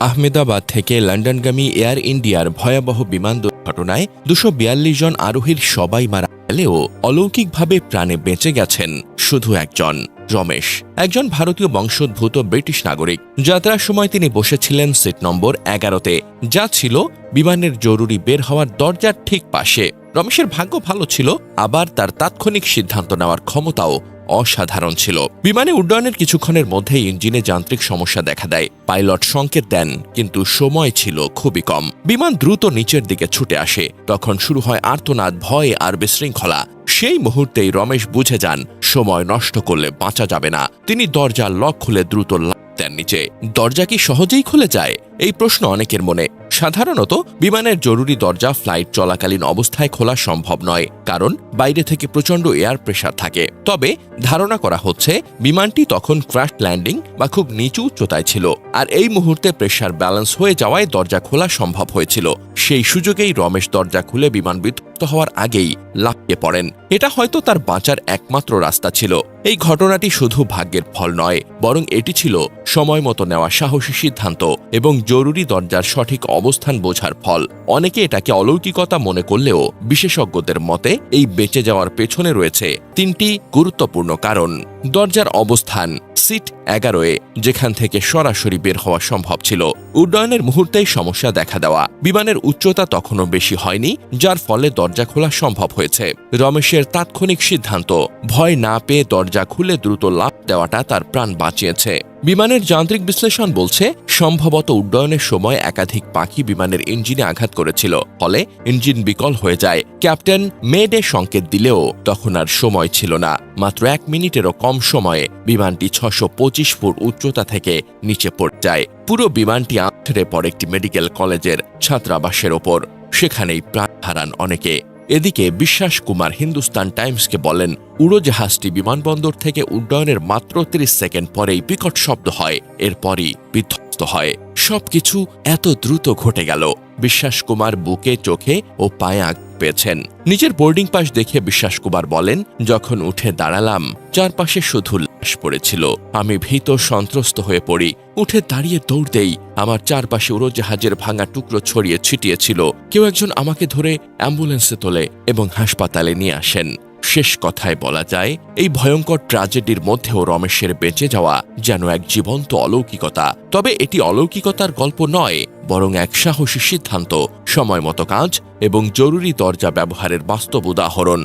আহমেদাবাদ থেকে লন্ডনগামী এয়ার ইন্ডিয়ার ভয়াবহ বিমান দুর্ঘটনায় দুশো জন আরোহীর সবাই মারা গেলেও অলৌকিকভাবে প্রাণে বেঁচে গেছেন শুধু একজন, রমেশ। একজন ভারতীয় বংশোদ্ভূত ব্রিটিশ নাগরিক। যাত্রার সময় তিনি বসেছিলেন সিট নম্বর এগারোতে, যা ছিল বিমানের জরুরি বের হওয়ার দরজার ঠিক পাশে। রমেশের ভাগ্য ভালো ছিল, আবার তার তাৎক্ষণিক সিদ্ধান্ত নেওয়ার ক্ষমতাও অসাধারণ ছিল। বিমানে উড্ডয়নের কিছুক্ষণের মধ্যেই ইঞ্জিনে যান্ত্রিক সমস্যা দেখা দেয়। পাইলট সংকেত দেন, কিন্তু সময় ছিল খুবই কম। বিমান দ্রুত নিচের দিকে ছুটে আসে। তখন শুরু হয় আর্তনাদ, ভয় আর বিশৃঙ্খলা। সেই মুহূর্তেই রমেশ বুঝে যান, সময় নষ্ট করলে বাঁচা যাবে না। তিনি দরজা লক খুলে দ্রুত লাফ দেন নিচে। দরজা কি সহজেই খুলে যায়? এই প্রশ্ন অনেকের মনে। সাধারণত বিমানের জরুরি দরজা, ফ্লাইট চলাকালীন অবস্থায় খোলা সম্ভব নয়, কারণ বাইরে থেকে প্রচণ্ড এয়ার প্রেশার থাকে। তবে ধারণা করা হচ্ছে, বিমানটি তখন ক্র্যাশ ল্যান্ডিং বা খুব নিচু উচ্চতায় ছিল, আর এই মুহূর্তে প্রেশার ব্যালেন্স হয়ে যাওয়ায় দরজা খোলা সম্ভব হয়েছিল। সেই সুযোগেই রমেশ দরজা খুলে বিমান বিধ্বস্ত হওয়ার আগেই লাফিয়ে পড়েন। এটা হয়তো তার বাঁচার একমাত্র রাস্তা ছিল। এই ঘটনাটি শুধু ভাগ্যের ফল নয়, বরং এটি ছিল সময় মতো নেওয়া সাহসী সিদ্ধান্ত এবং জরুরি দরজার সঠিক অবস্থান বোঝার ফল। অনেকে এটাকে অলৌকিকতা মনে করলেও বিশেষজ্ঞদের মতে এই বেঁচে যাওয়ার পেছনে রয়েছে তিনটি গুরুত্বপূর্ণ কারণ। দরজার অবস্থান, সিট এগারোয়, যেখান থেকে সরাসরি বের হওয়া সম্ভব ছিল। উড্ডয়নের মুহূর্তেই সমস্যা দেখা দেওয়া। বিমানের উচ্চতা তখনও বেশি হয়নি, যার ফলে দরজা খোলা সম্ভব হয়েছে। রমেশের তাৎক্ষণিক সিদ্ধান্ত, ভয় না পেয়ে দরজা খুলে দ্রুত লাভ দেওয়াটা তার প্রাণ বাঁচিয়েছে। বিমানের যান্ত্রিক বিশ্লেষণ বলছে, সম্ভবত উড্ডয়নের সময় একাধিক পাখি বিমানের ইঞ্জিনে আঘাত করেছিল, ফলে ইঞ্জিন বিকল হয়ে যায়। ক্যাপ্টেন মেডে সংকেত দিলেও তখন আর সময় ছিল না। মাত্র এক মিনিটেরও কম সময়ে বিমানটি ছশো পঁচিশ ফুট উচ্চতা থেকে নিচে পড়ে যায়। পুরো বিমানটি আঁথড়ে পড়ে একটি মেডিকেল কলেজের ছাত্রাবাসের ওপর। সেখানেই প্রাণ হারান অনেকে। এদিকে বিশ্বাস কুমার হিন্দুস্তান টাইমসকে বলেন, উড়োজাহাজটি বিমানবন্দর থেকে উড্ডয়নের মাত্র ৩০ সেকেন্ড পরেই বিকট শব্দ হয়, এরপরই বিধ্বস্ত হয়। সবকিছু এত দ্রুত ঘটে গেল। বিশ্বাস কুমার বুকে, চোখে ও পায়ে আঘাত পেয়েছেন। নিজের বোর্ডিং পাস দেখে বিশ্বাস কুমার বলেন, যখন উঠে দাঁড়ালাম, চারপাশে শুধু লাশ পড়েছিল। আমি ভীত সন্ত্রস্ত হয়ে পড়ি। উঠে দাঁড়িয়ে দৌড় দেই। আমার চারপাশে উড়োজাহাজের ভাঙা টুকরো ছড়িয়ে ছিটিয়েছিল। কেউ একজন আমাকে ধরে অ্যাম্বুলেন্সে তোলে এবং হাসপাতালে নিয়ে আসেন। শেষ কথায় বলা যায়, এই ভয়ঙ্কর ট্র্যাজেডির মধ্যেও রমেশের বেঁচে যাওয়া যেন এক জীবন্ত অলৌকিকতা। তবে এটি অলৌকিকতার গল্প নয়, বরং এক সাহসী সিদ্ধান্ত সময় মতো কাজ এবং জরুরি দরজা ব্যবহারের বাস্তব উদাহরণ।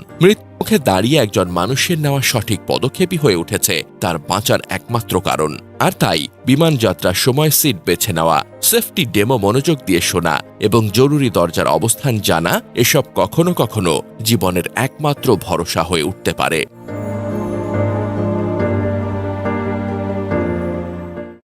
মৃত্যুমুখে দাঁড়িয়ে একজন মানুষের নেওয়া সঠিক পদক্ষেপই হয়ে উঠেছে, তার বাঁচার একমাত্র কারণ। আর তাই বিমানযাত্রার সময় সিট বেছে নেওয়া, সেফটি ডেমো মনোযোগ দিয়ে শোনা এবং জরুরি দরজার অবস্থান জানা এসব কখনো কখনো জীবনের একমাত্র ভরসা হয়ে উঠতে পারে।